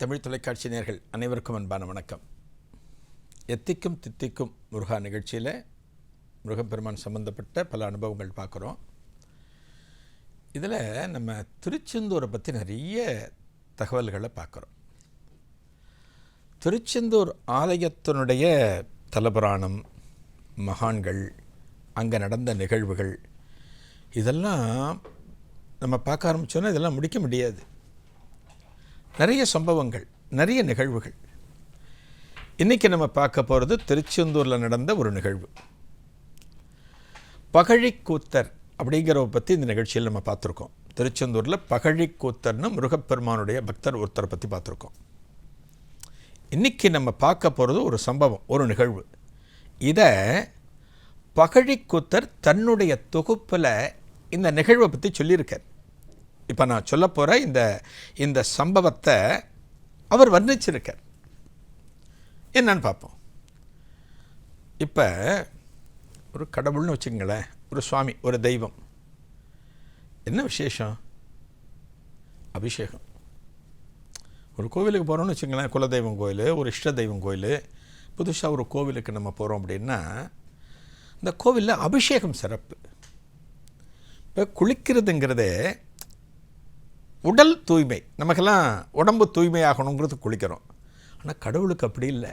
தமிழ் தொலைக்காட்சி நேர்கள் அனைவருக்கும் அன்பான வணக்கம். எத்திக்கும் தித்திக்கும் முருகா நிகழ்ச்சியில் முருகப்பெருமான் சம்மந்தப்பட்ட பல அனுபவங்கள் பார்க்குறோம். இதில் நம்ம திருச்செந்தூரை பற்றி நிறைய தகவல்களை பார்க்குறோம். திருச்செந்தூர் ஆலயத்தினுடைய தலபுராணம் மகான்கள் அங்கே நடந்த நிகழ்வுகள் இதெல்லாம் நம்ம பார்க்க ஆரம்பித்தோன்னா இதெல்லாம் முடிக்க முடியாது. நிறைய சம்பவங்கள் நிறைய நிகழ்வுகள். இன்றைக்கி நம்ம பார்க்க போகிறது திருச்செந்தூரில் நடந்த ஒரு நிகழ்வு. பகழிக்கூத்தர் அப்படிங்கிறவ பற்றி இந்த நிகழ்ச்சியில் நம்ம பார்த்துருக்கோம். திருச்செந்தூரில் பகழிக்கூத்தர்னு முருகப்பெருமானுடைய பக்தர் ஒருத்தரை பற்றி பார்த்துருக்கோம். இன்றைக்கி நம்ம பார்க்க போகிறது ஒரு சம்பவம் ஒரு நிகழ்வு. இதை பகழிக்கூத்தர் தன்னுடைய தொகுப்பில் இந்த நிகழ்வை பற்றி சொல்லியிருக்கார். இப்போ நான் சொல்ல போகிற இந்த இந்த சம்பவத்தை அவர் வர்ணிச்சிருக்கார். என்னன்னு பார்ப்போம். இப்போ ஒரு கடவுள்னு வச்சுக்கங்களேன் ஒரு சுவாமி ஒரு தெய்வம். என்ன விசேஷம்? அபிஷேகம். ஒரு கோவிலுக்கு போகிறோம்னு வச்சுங்களேன் குலதெய்வம் கோயில் ஒரு இஷ்ட தெய்வம் கோயில். புதுசாக ஒரு கோவிலுக்கு நம்ம போகிறோம் அப்படின்னா இந்த கோவிலில் அபிஷேகம் சிறப்பு. இப்போ குளிக்கிறதுங்கிறதே உடல் தூய்மை நமக்கெல்லாம் உடம்பு தூய்மையாகணுங்கிறது குளிக்கிறோம். ஆனால் கடவுளுக்கு அப்படி இல்லை.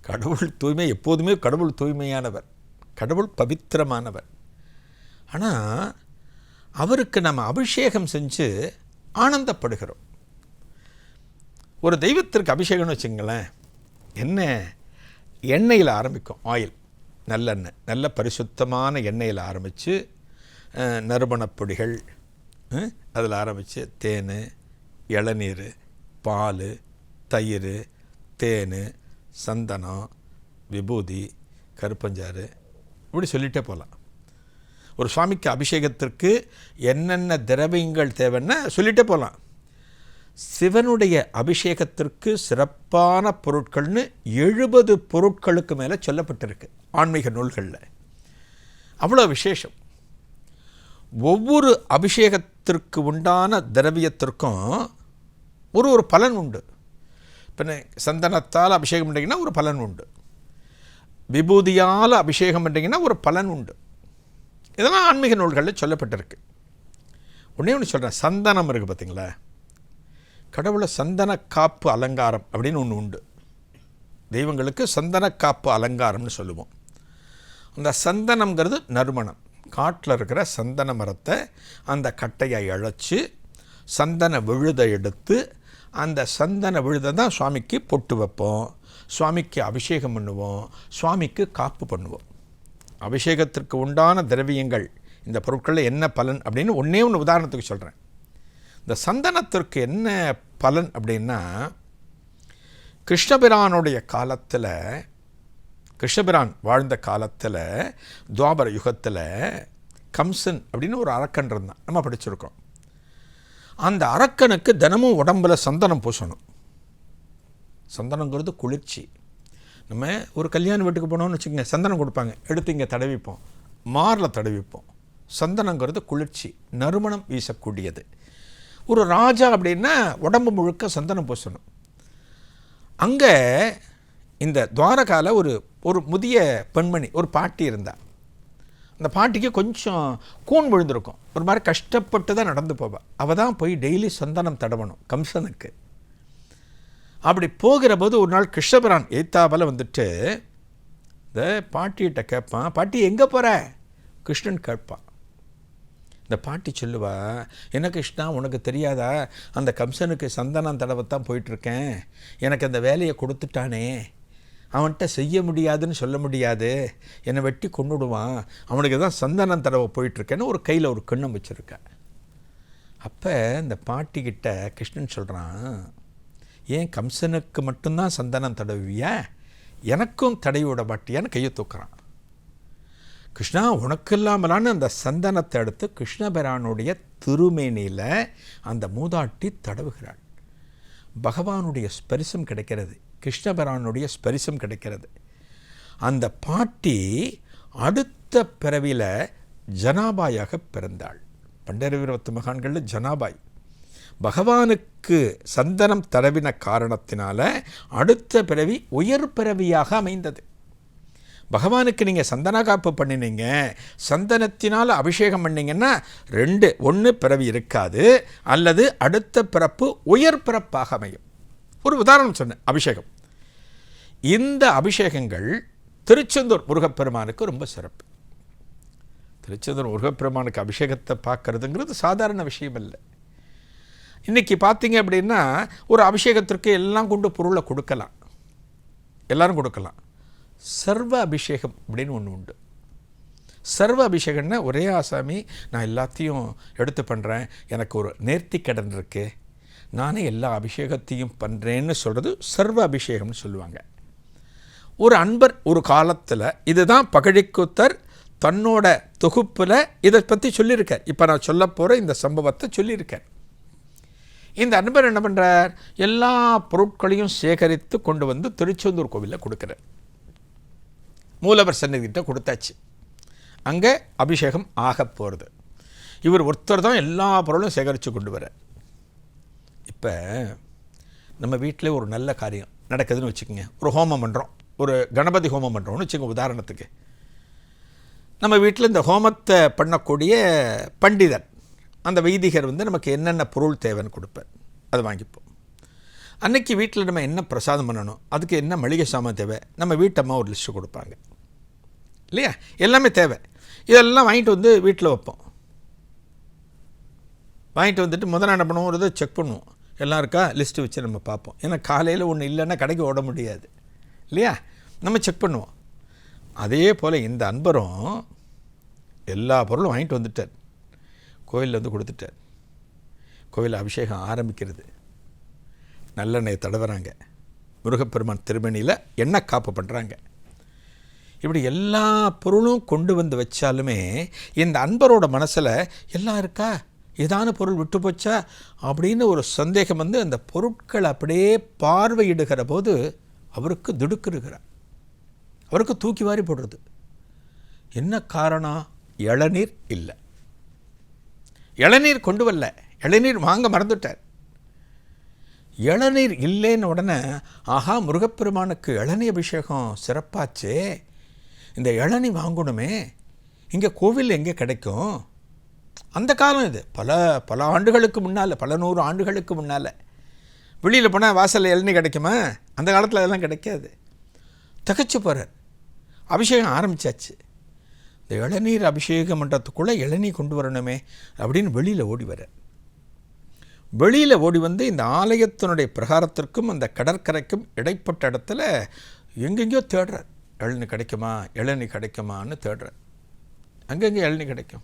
கடவுள் தூய்மை எப்போதுமே கடவுள் தூய்மையானவர். கடவுள் பவித்திரமானவர். ஆனால் அவருக்கு நம்ம அபிஷேகம் செஞ்சு ஆனந்தப்படுகிறோம். ஒரு தெய்வத்திற்கு அபிஷேகம்னு வச்சுங்களேன் என்ன எண்ணெயில் ஆரம்பிக்கும் ஆயில் நல்லெண்ணெய் நல்ல பரிசுத்தமான எண்ணெயில் ஆரம்பித்து நறுமணப் பொடிகள் அதில் ஆரம்பித்து தேன் இளநீர் பால் தயிர் தேன் சந்தனம் விபூதி கருப்பஞ்சாறு இப்படி சொல்லிகிட்டே போகலாம். ஒரு சுவாமிக்கு அபிஷேகத்திற்கு என்னென்ன திரவியங்கள் தேவைன்னா சொல்லிகிட்டே போகலாம். சிவனுடைய அபிஷேகத்திற்கு சிறப்பான பொருட்கள்னு எழுபது பொருட்களுக்கு மேலே சொல்லப்பட்டிருக்கு ஆன்மீக நூல்களில். அவ்வளோ விசேஷம். ஒவ்வொரு அபிஷேகத் அபிஷேகத்திற்கு உண்டான திரவியத்திற்கும் ஒரு ஒரு பலன் உண்டு. இப்போ சந்தனத்தால் அபிஷேகம் பண்ணிங்கன்னா ஒரு பலன் உண்டு. விபூதியால் அபிஷேகம் பண்ணிங்கன்னா ஒரு பலன் உண்டு. இதெல்லாம் ஆன்மீக நூல்களில் சொல்லப்பட்டிருக்கு. ஒன்றே ஒன்று சொல்கிறேன் சந்தனம் இருக்குது பார்த்தீங்களா கடவுளை சந்தன காப்பு அலங்காரம் அப்படின்னு ஒன்று உண்டு. தெய்வங்களுக்கு சந்தன காப்பு அலங்காரம்னு சொல்லுவோம். அந்த சந்தனம்ங்கிறது நறுமணம். காட்டில் இருக்கிற சந்தன மரத்தை அந்த கட்டையை இழைச்சி சந்தன விழுதை எடுத்து அந்த சந்தன விழுதை தான் சுவாமிக்கு பொட்டு வைப்போம் சுவாமிக்கு அபிஷேகம் பண்ணுவோம் சுவாமிக்கு காப்பு பண்ணுவோம். அபிஷேகத்திற்கு உண்டான திரவியங்கள் இந்த பொருட்களில் என்ன பலன் அப்படின்னு ஒன்றே ஒன்று உதாரணத்துக்கு சொல்கிறேன் இந்த சந்தனத்திற்கு என்ன பலன் அப்படின்னா கிருஷ்ணபிரானுடைய காலத்தில் கிருஷ்ணபிரான் வாழ்ந்த காலத்தில் துவாபர யுகத்தில் கம்சன் அப்படின்னு ஒரு அரக்கன் இருந்தான். நம்ம படிச்சிருக்கோம். அந்த அரக்கனுக்கு தினமும் உடம்பில் சந்தனம் பூசணும். சந்தனங்கிறது குளிர்ச்சி. நம்ம ஒரு கல்யாண வீட்டுக்கு போனோம்னு வச்சுக்கோங்க சந்தனம் கொடுப்பாங்க. எடுத்து இங்கே தடவிப்போம். மாரில் தடவிப்போம். சந்தனங்கிறது குளிர்ச்சி நறுமணம் வீசக்கூடியது. ஒரு ராஜா அப்படின்னா உடம்பு முழுக்க சந்தனம் பூசணும். அங்கே இந்த துவாரகாவில் ஒரு ஒரு முதிய பெண்மணி ஒரு பாட்டி இருந்தாள் அந்த பாட்டிக்கு கொஞ்சம் கூன் விழுந்திருக்கும். ஒரு மாதிரி கஷ்டப்பட்டு தான் நடந்து போவாள் அவள் தான் போய் டெய்லி சந்தனம் தடவணும் கம்சனுக்கு. அப்படி போகிற போது ஒரு நாள் கிருஷ்ணபிரான் எய்த்தாவில் வந்துட்டு இந்த பாட்டிகிட்ட கேட்பான் பாட்டி எங்கே போகிற கிருஷ்ணன் கேட்பான். இந்த பாட்டி சொல்லுவா என்ன கிருஷ்ணா உனக்கு தெரியாதா? அந்த கம்சனுக்கு சந்தனம் தடவைத்தான் போயிட்டுருக்கேன் எனக்கு அந்த வேலையை கொடுத்துட்டானே. அவன்கிட்ட செய்ய முடியாதுன்னு சொல்ல முடியாது. என்னை வெட்டி கொண்டுடுவான் அவனுக்கு தான் சந்தனம் தடவை போயிட்டுருக்கேன்னு ஒரு கையில் ஒரு கிண்ணம் வச்சுருக்கேன். அப்போ இந்த பாட்டிக்கிட்ட கிருஷ்ணன் சொல்கிறான் ஏன் கம்சனுக்கு மட்டும்தான் சந்தனம் தடவியா எனக்கும் தடவி விட மாட்டியான்னு கையை தூக்குறான். கிருஷ்ணா உனக்கு இல்லாமலான்னு அந்த சந்தனத்தை எடுத்து கிருஷ்ணபிரானுடைய திருமேனியில் அந்த மூதாட்டி தடவுகிறாள். பகவானுடைய ஸ்பரிசம் கிடைக்கிறது. கிருஷ்ணபிரானுடைய ஸ்பரிசம் கிடைக்கிறது. அந்த பாட்டி அடுத்த பிறவியில் ஜனாபாயாக பிறந்தாள். பண்டரவிரத்து மகான்களில் ஜனாபாய். பகவானுக்கு சந்தனம் தடவின காரணத்தினால அடுத்த பிறவி உயர் பிறவியாக அமைந்தது. பகவானுக்கு நீங்கள் சந்தன காப்பு பண்ணினீங்க சந்தனத்தினால் அபிஷேகம் பண்ணிங்கன்னா ரெண்டு ஒன்று பிறவி இருக்காது அல்லது அடுத்த பிறப்பு உயர் பிறப்பாக அமையும். ஒரு உதாரணம் சொன்னேன் அபிஷேகம். இந்த அபிஷேகங்கள் திருச்செந்தூர் முருகப்பெருமானுக்கு ரொம்ப சிறப்பு. திருச்செந்தூர் முருகப்பெருமானுக்கு அபிஷேகத்தை பார்க்கறதுங்கிறது சாதாரண விஷயம் இல்லை இன்றைக்கி பார்த்தீங்க அப்படின்னா ஒரு அபிஷேகத்திற்கு எல்லாம் கொண்டு பொருளை கொடுக்கலாம். எல்லாரும் கொடுக்கலாம். சர்வ அபிஷேகம் அப்படின்னு ஒன்று உண்டு. சர்வ அபிஷேகம்னா ஒரே ஆசாமி நான் எல்லாத்தையும் எடுத்து பண்ணுறேன் எனக்கு ஒரு நேர்த்தி கடன் இருக்குது நானே எல்லா அபிஷேகத்தையும் பண்ணுறேன்னு சொல்கிறது சர்வ அபிஷேகம்னு சொல்லுவாங்க. ஒரு அன்பர் ஒரு காலத்தில் இதுதான் பகழிக்குத்தர் தன்னோட தொகுப்பில் இதை பற்றி சொல்லியிருக்கார். இப்போ நான் சொல்ல போகிற இந்த சம்பவத்தை சொல்லியிருக்கார். இந்த அன்பர் என்ன பண்ணுறார் எல்லா பொருட்களையும் சேகரித்து கொண்டு வந்து திருச்செந்தூர் கோவிலில் கொடுக்குறார். மூலவர் சன்னதிகிட்ட கொடுத்தாச்சு. அங்கே அபிஷேகம் ஆக போகிறது இவர் ஒருத்தர் தான் எல்லா பொருளும் சேகரித்து கொண்டு வர இப்போ நம்ம வீட்டில் ஒரு நல்ல காரியம் நடக்குதுன்னு வச்சுக்கோங்க. ஒரு ஹோமம் பண்ணுறோம் ஒரு கணபதி ஹோமம் பண்ணுறோம்னு வச்சுக்கோங்க உதாரணத்துக்கு. நம்ம வீட்டில் இந்த ஹோமத்தை பண்ணக்கூடிய பண்டிதர் அந்த வைதிகர் வந்து நமக்கு என்னென்ன பொருள் தேவைன்னு கொடுப்பார். அதை வாங்கிப்போம். அன்னைக்கு வீட்டில் நம்ம என்ன பிரசாதம் பண்ணணும் அதுக்கு என்ன மளிகை சாமான் தேவை நம்ம வீட்டம்மா ஒரு லிஸ்ட்டு கொடுப்பாங்க. இல்லையா? எல்லாமே தேவை. இதெல்லாம் வாங்கிட்டு வந்து வீட்டில் வைப்போம். வாங்கிட்டு வந்துட்டு முதல்ல என்ன பண்ணுவோம் செக் பண்ணுவோம். எல்லாம் இருக்கா? லிஸ்ட்டு வச்சு நம்ம பார்ப்போம். ஏன்னா காலையில் ஒன்று இல்லைன்னா கடைக்கு ஓட முடியாது. இல்லையா? நம்ம செக் பண்ணுவோம். அதே போல் இந்த அன்பரும் எல்லா பொருளும் வாங்கிட்டு வந்துட்டார். கோவிலில் வந்து கொடுத்துட்டார். கோயில் அபிஷேகம் ஆரம்பிக்கிறது. நல்லெண்ணெய் தடவுறாங்க. முருகப்பெருமான் திருமணியில் எண்ணெய் காப்பு பண்ணுறாங்க இப்படி எல்லா பொருளும் கொண்டு வந்து வச்சாலுமே இந்த அன்பரோட மனசில் எல்லாம் இருக்கா? ஏதான பொருள் விட்டு போச்சா? அப்படின்னு ஒரு சந்தேகம் வந்து அந்த பொருட்கள் அப்படியே பார்வையிடுகிற போது அவருக்கு திடுக்குறுகிறார். அவருக்கு தூக்கி வாரி போடுறது. என்ன காரணம்? இளநீர் இல்லை. இளநீர் கொண்டு வரல. இளநீர் வாங்க மறந்துட்டார். இளநீர் இல்லைன்னு உடனே ஆஹா முருகப்பெருமானுக்கு இளநீ அபிஷேகம் சிறப்பாச்சே. இந்த இளநீ வாங்கணுமே. இங்கே கோவில் எங்கே கிடைக்கும்? அந்த காலம் இது. பல பல ஆண்டுகளுக்கு முன்னால் பல நூறு ஆண்டுகளுக்கு முன்னால். வெளியில் போனால் வாசலில் இளநீ கிடைக்குமா? அந்த காலத்தில் அதெல்லாம் கிடைக்காது. தகச்சு போகிறார் அபிஷேகம் ஆரம்பித்தாச்சு இந்த இளநீர் அபிஷேகம் பண்ணுறதுக்குள்ளே இளநீ கொண்டு வரணுமே அப்படின்னு வெளியில் ஓடி வர. வெளியில் ஓடி வந்து இந்த ஆலயத்தினுடைய பிரகாரத்திற்கும் அந்த கடற்கரைக்கும் இடைப்பட்ட இடத்துல எங்கெங்கேயோ தேடுறார். இளநீ கிடைக்குமா? இளநீ கிடைக்குமான்னு தேடுறார். அங்கங்கே இளநீ கிடைக்கும்.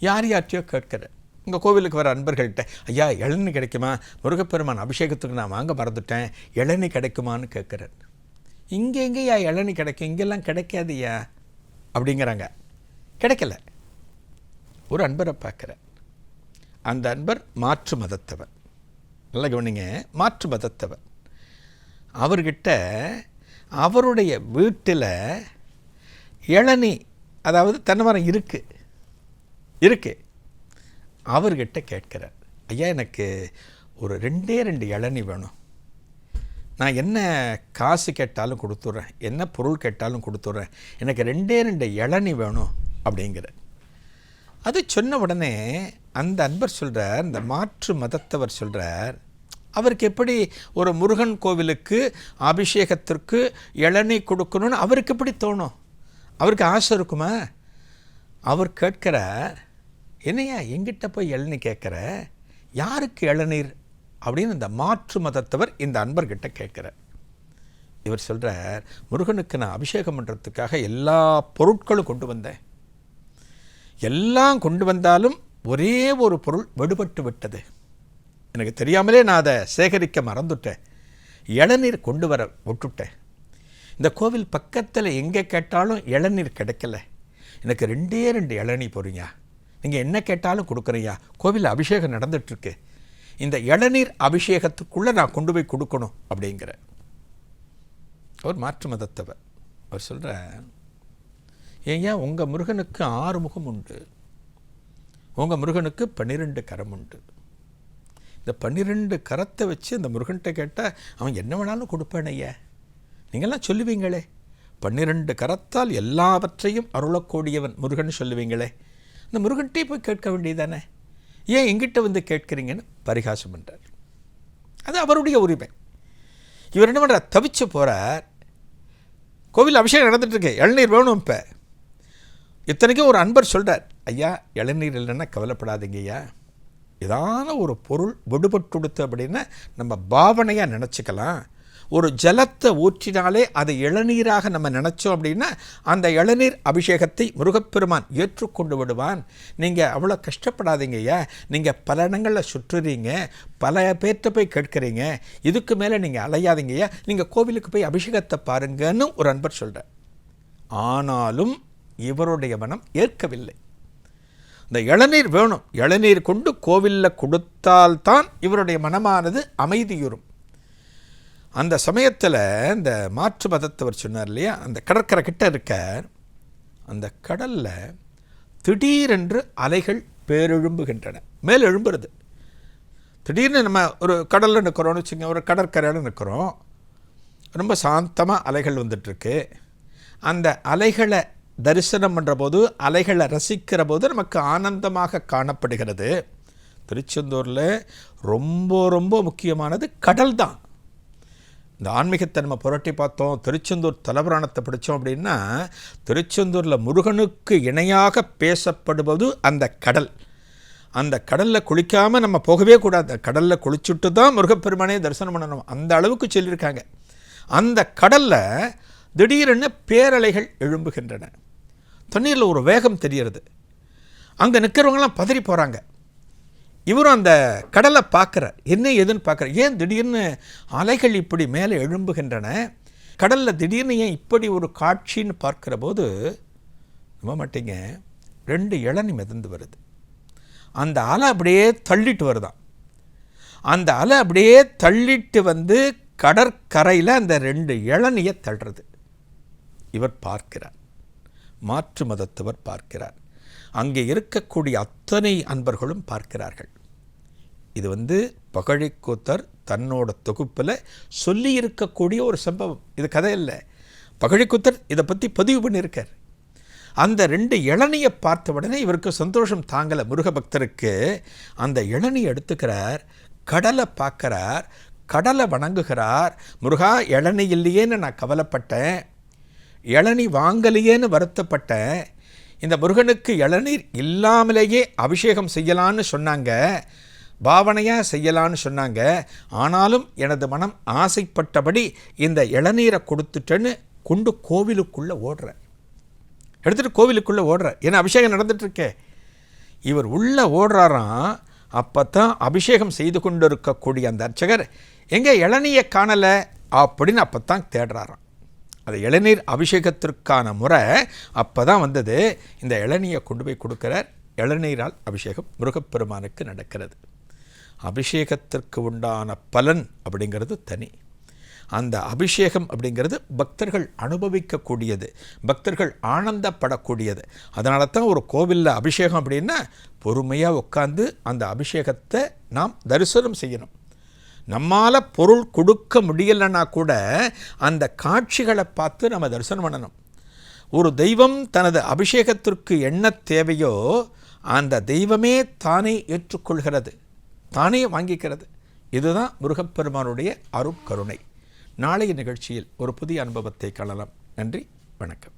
யார் யார்ட்டையோ கேட்கிற உங்கள் கோவிலுக்கு வர அன்பர்கள்ட்ட ஐயா இளநீ கிடைக்குமா? முருகப்பெருமான் அபிஷேகத்துக்கு நான் வாங்க மறந்துட்டேன். இளநீ கிடைக்குமான்னு கேட்குறேன் இங்கே எங்கேயா இளநீ கிடைக்கும்? இங்கெல்லாம் கிடைக்காதுயா அப்படிங்கிறாங்க. கிடைக்கல. ஒரு அன்பரை பார்க்குறேன் அந்த அன்பர் மாற்று மதத்தவர். நல்லா கவனிங்க மாற்று மதத்தவர். அவர்கிட்ட அவருடைய வீட்டில் இளநீ அதாவது தென்னைமரம் இருக்குது இருக்குது அவர்கிட்ட கேட்கிறார் ஐயா எனக்கு ஒரு ரெண்டே ரெண்டு இளநீ வேணும். நான் என்ன காசு கேட்டாலும் கொடுத்துட்றேன் என்ன பொருள் கேட்டாலும் கொடுத்துட்றேன் எனக்கு ரெண்டே ரெண்டு இளநீ வேணும் அப்படிங்கிற அது சொன்ன உடனே அந்த அன்பர் சொல்கிறார் இந்த மாற்று மதத்தவர் சொல்கிறார் அவருக்கு எப்படி ஒரு முருகன் கோவிலுக்கு அபிஷேகத்திற்கு இளநீ கொடுக்கணும்னு அவருக்கு எப்படி தோணும்? அவருக்கு ஆசை இருக்குமா? அவர் கேட்கிறார் என்னையா எங்கிட்ட போய் இளநீ கேட்குற? யாருக்கு இளநீர் அப்படின்னு இந்த மாற்று மதத்தவர் இந்த அன்பர்கிட்ட கேட்குற. இவர் சொல்கிறார் முருகனுக்கு நான் அபிஷேகம் பண்ணுறதுக்காக எல்லா பொருட்களும் கொண்டு வந்தேன். எல்லாம் கொண்டு வந்தாலும் ஒரே ஒரு பொருள் விடுபட்டு விட்டது. எனக்கு தெரியாமலே நான் அதை சேகரிக்க மறந்துட்டேன். இளநீர் கொண்டு வர விட்டுட்டேன். இந்த கோவில் பக்கத்தில் எங்கே கேட்டாலும் இளநீர் கிடைக்கல. எனக்கு ரெண்டே ரெண்டு இளநீ போறீங்க நீங்கள் என்ன கேட்டாலும் கொடுக்குறையா? கோவில் அபிஷேகம் நடந்துட்டுருக்கு. இந்த இளநீர் அபிஷேகத்துக்குள்ளே நான் கொண்டு போய் கொடுக்கணும் அப்படிங்கிற. அவர் மாற்று மதத்தவர். அவர் சொல்கிற ஏன் உங்கள் முருகனுக்கு ஆறு முகம் உண்டு. உங்கள் முருகனுக்கு பன்னிரெண்டு கரம் உண்டு. இந்த பன்னிரெண்டு கரத்தை வச்சு அந்த முருகன்கிட்ட கேட்டால் அவன் என்ன வேணாலும் கொடுப்பான் ஐயா. நீங்கள்லாம் சொல்லுவீங்களே. பன்னிரெண்டு கரத்தால் எல்லாவற்றையும் அருளக்கூடியவன் முருகன் சொல்லுவீங்களே. இந்த முருகன்கிட்டே போய் கேட்க வேண்டியதானே ஏன் எங்கிட்ட வந்து கேட்குறீங்கன்னு பரிகாசம் பண்ணுறார் அது அவருடைய உரிமை. இவர் என்ன பண்ணுறார் தவிச்சு போகிறார் கோவில் அபிஷேகம் நடந்துட்டுருக்கு. இளநீர் வேணும் இப்போ. இத்தனைக்கும் ஒரு அன்பர் சொல்கிறார் ஐயா இளநீர் இல்லைன்னா கவலைப்படாதீங்க ஐயா. ஏதான ஒரு பொருள் விடுபட்டுடுத்து அப்படின்னா நம்ம பாவனையாக நினச்சிக்கலாம். ஒரு ஜலத்தை ஊற்றினாலே அதை இளநீராக நம்ம நினச்சோம் அப்படின்னா அந்த இளநீர் அபிஷேகத்தை முருகப்பெருமான் ஏற்றுக்கொண்டு விடுவான். நீங்கள் அவ்வளோ கஷ்டப்படாதீங்க ஐயா. நீங்கள் பல இடங்களில் சுற்றுறீங்க பல பேர்கிட்ட போய் கேட்குறீங்க. இதுக்கு மேலே நீங்கள் அலையாதீங்க ஐயா. நீங்கள் கோவிலுக்கு போய் அபிஷேகத்தை பாருங்கன்னு ஒரு அன்பர் சொல்கிறார் ஆனாலும் இவருடைய மனம் ஏற்கவில்லை. இந்த இளநீர் வேணும். இளநீர் கொண்டு கோவிலில் கொடுத்தால்தான் இவருடைய மனமானது அமைதியுறும். அந்த சமயத்தில் இந்த மாற்று மதத்தவர் சொன்னார் இல்லையா? அந்த கடற்கரை கிட்ட இருக்க அந்த கடலில் திடீரென்று அலைகள் பேரெழும்புகின்றன. மேல் எழும்புறது. திடீர்னு நம்ம ஒரு கடலில் நிற்கிறோம்னு வச்சுங்க ஒரு கடற்கரையில் நிற்கிறோம் ரொம்ப சாந்தமாக அலைகள் வந்துட்டுருக்கு. அந்த அலைகளை தரிசனம் பண்ணுற போது அலைகளை ரசிக்கிற போது நமக்கு ஆனந்தமாக காணப்படுகிறது. திருச்செந்தூரில் ரொம்ப ரொம்ப முக்கியமானது கடல் தான் இந்த ஆன்மீகத்தை நம்ம புரட்டி பார்த்தோம் திருச்செந்தூர் தலபுராணத்தை படித்தோம் அப்படின்னா திருச்செந்தூரில் முருகனுக்கு இணையாக பேசப்படுவது அந்த கடல். அந்த கடலில் குளிக்காமல் நம்ம போகவே கூடாது. கடலில் குளிச்சுட்டு தான் முருகப்பெருமானே தரிசனம் பண்ணணும். அந்த அளவுக்கு சொல்லியிருக்காங்க. அந்த கடலில் திடீரென பேரலைகள் எழும்புகின்றன. தண்ணீரில் ஒரு வேகம் தெரிகிறது. அங்கே நிற்கிறவங்களாம் பதறி போகிறாங்க இவரும் அந்த கடலை பார்க்குறார். என்ன ஏதுன்னு பார்க்குறார். ஏன் திடீர்னு அலைகள் இப்படி மேலே எழும்புகின்றன? கடலில் திடீர்னு ஏன் இப்படி ஒரு காட்சின்னு பார்க்குற போது நம்ப மாட்டீங்க ரெண்டு இளநி மிதந்து வருது. அந்த அலை அப்படியே தள்ளிட்டு வருதான். அந்த அலை அப்படியே தள்ளிட்டு வந்து கடற்கரையில் அந்த ரெண்டு இளநியை தள்ளுறது. இவர் பார்க்கிறார். மாற்று மதத்தவர் பார்க்கிறார். அங்கே இருக்கக்கூடிய அத்தனை அன்பர்களும் பார்க்கிறார்கள். இது வந்து பகழிக்கூத்தர் தன்னோட தொகுப்பில் சொல்லி இருக்கக்கூடிய ஒரு சம்பவம். இது கதை இல்லை பகழிக்கூத்தர் இதை பற்றி பதிவு பண்ணியிருக்கார். அந்த ரெண்டு இளநியை பார்த்த உடனே இவருக்கு சந்தோஷம் தாங்கலை முருக பக்தருக்கு. அந்த இளநியை எடுத்துக்கிறார் கடலை பார்க்குறார் கடலை வணங்குகிறார். முருகா இளநி இல்லையேன்னு நான் கவலைப்பட்டேன். இளநி வாங்கலையேன்னு வருத்தப்பட்டேன். இந்த முருகனுக்கு இளநீர் இல்லாமலேயே அபிஷேகம் செய்யலான்னு சொன்னாங்க பாவனையாக செய்யலான்னு சொன்னாங்க. ஆனாலும் எனது மனம் ஆசைப்பட்டபடி இந்த இளநீரை கொடுத்துட்டேன்னு கொண்டு கோவிலுக்குள்ளே ஓடுற. எடுத்துகிட்டு கோவிலுக்குள்ளே ஓடுற. ஏன்னா அபிஷேகம் நடந்துட்டுருக்கே. இவர் உள்ளே ஓடுறாராம் அப்போ தான் அபிஷேகம் செய்து கொண்டு இருக்கக்கூடிய அந்த அர்ச்சகர் எங்கே இளநியை காணலை? அப்படின்னு அப்போ தான் தேடுறாராம். அது இளநீர் அபிஷேகத்திற்கான முறை அப்போ தான் வந்தது. இந்த இளநீரை கொண்டு போய் கொடுக்குறார். இளநீரால் அபிஷேகம் முருகப்பெருமானுக்கு நடக்கிறது. அபிஷேகத்திற்கு உண்டான பலன் அப்படிங்கிறது தனி. அந்த அபிஷேகம் அப்படிங்கிறது பக்தர்கள் அனுபவிக்கக்கூடியது. பக்தர்கள் ஆனந்தப்படக்கூடியது. அதனால தான் ஒரு கோவிலில் அபிஷேகம் அப்படின்னா பொறுமையாக உட்காந்து அந்த அபிஷேகத்தை நாம் தரிசனம் செய்யணும். நம்மால் பொருள் கொடுக்க முடியலைன்னா கூட அந்த காட்சிகளை பார்த்து நம்ம தரிசனம் பண்ணணும். ஒரு தெய்வம் தனது அபிஷேகத்திற்கு என்ன தேவையோ அந்த தெய்வமே தானே ஏற்றுக்கொள்கிறது. தானே வாங்கிக்கிறது. இதுதான் முருகப்பெருமானுடைய அருட்கருணை நாளைய நிகழ்ச்சியில் ஒரு புதிய அனுபவத்தை காணலாம். நன்றி. வணக்கம்.